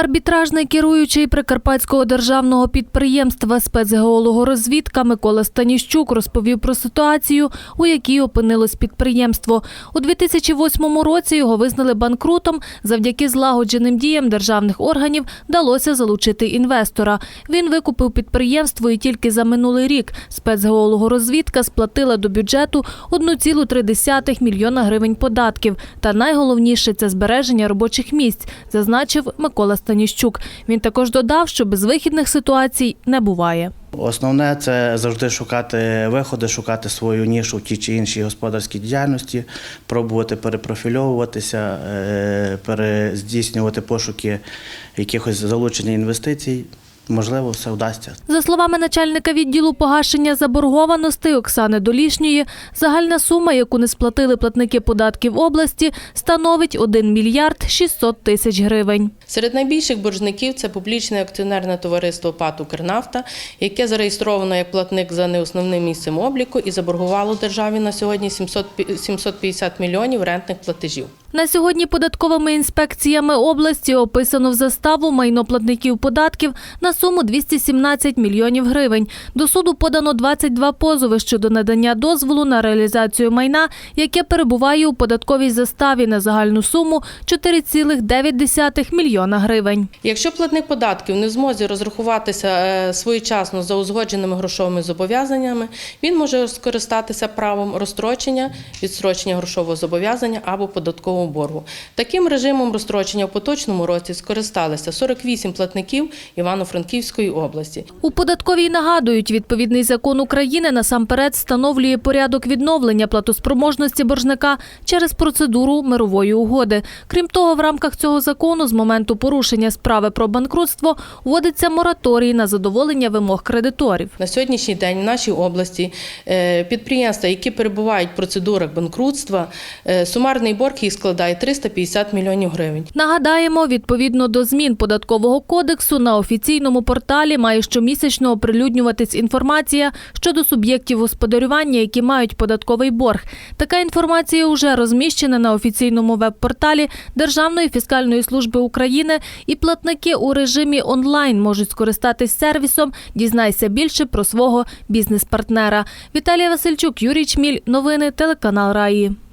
Арбітражний керуючий Прикарпатського державного підприємства спецгеологорозвідка Микола Станіщук розповів про ситуацію, у якій опинилось підприємство. У 2008 році його визнали банкрутом. Завдяки злагодженим діям державних органів вдалося залучити інвестора. Він викупив підприємство і тільки за минулий рік спецгеологорозвідка сплатила до бюджету 1,3 мільйона гривень податків. Та найголовніше це збереження робочих місць, зазначив Микола Станіщук. Він також додав, що безвихідних ситуацій не буває. Основне це завжди шукати виходи, шукати свою нішу в тій чи іншій господарській діяльності, пробувати перепрофільовуватися, е, перездійснювати пошуки якихось залучення інвестицій. Можливо, все вдасться. За словами начальника відділу погашення заборгованостей Оксани Долішньої, загальна сума, яку не сплатили платники податків області, становить 1 мільярд 600 тисяч гривень. Серед найбільших боржників це публічне акціонерне товариство ПАТ «Укрнафта», яке зареєстровано як платник за неосновним місцем обліку і заборгувало державі на сьогодні 700 пі- 750 мільйонів рентних платежів. На сьогодні податковими інспекціями області описано в заставу майно платників податків на суму 217 мільйонів гривень. До суду подано 22 позови щодо надання дозволу на реалізацію майна, яке перебуває у податковій заставі на загальну суму 4,9 мільйона гривень. Якщо платник податків не в змозі розрахуватися е, своєчасно за узгодженими грошовими зобов'язаннями, він може скористатися правом розстрочення, відстрочення грошового зобов'язання або податкового боргу. Таким режимом розстрочення в поточному році скористалися 48 платників Івано-Франківської області. У податковій нагадують, відповідний закон України насамперед встановлює порядок відновлення платоспроможності боржника через процедуру мирової угоди. Крім того, в рамках цього закону з моменту порушення справи про банкрутство вводиться мораторій на задоволення вимог кредиторів. На сьогоднішній день в нашій області е, підприємства, які перебувають в процедурах банкрутства, е, сумарний борг їх складає 350 мільйонів гривень. Нагадаємо, відповідно до змін податкового кодексу на офіційному порталі має щомісячно оприлюднюватись інформація щодо суб'єктів господарювання, які мають податковий борг. Така інформація вже розміщена на офіційному веб-порталі Державної фіскальної служби України, і платники у режимі онлайн можуть скористатись сервісом. Дізнайся більше про свого бізнес-партнера. Віталія Васильчук, Юрій Чміль. Новини телеканал Раї.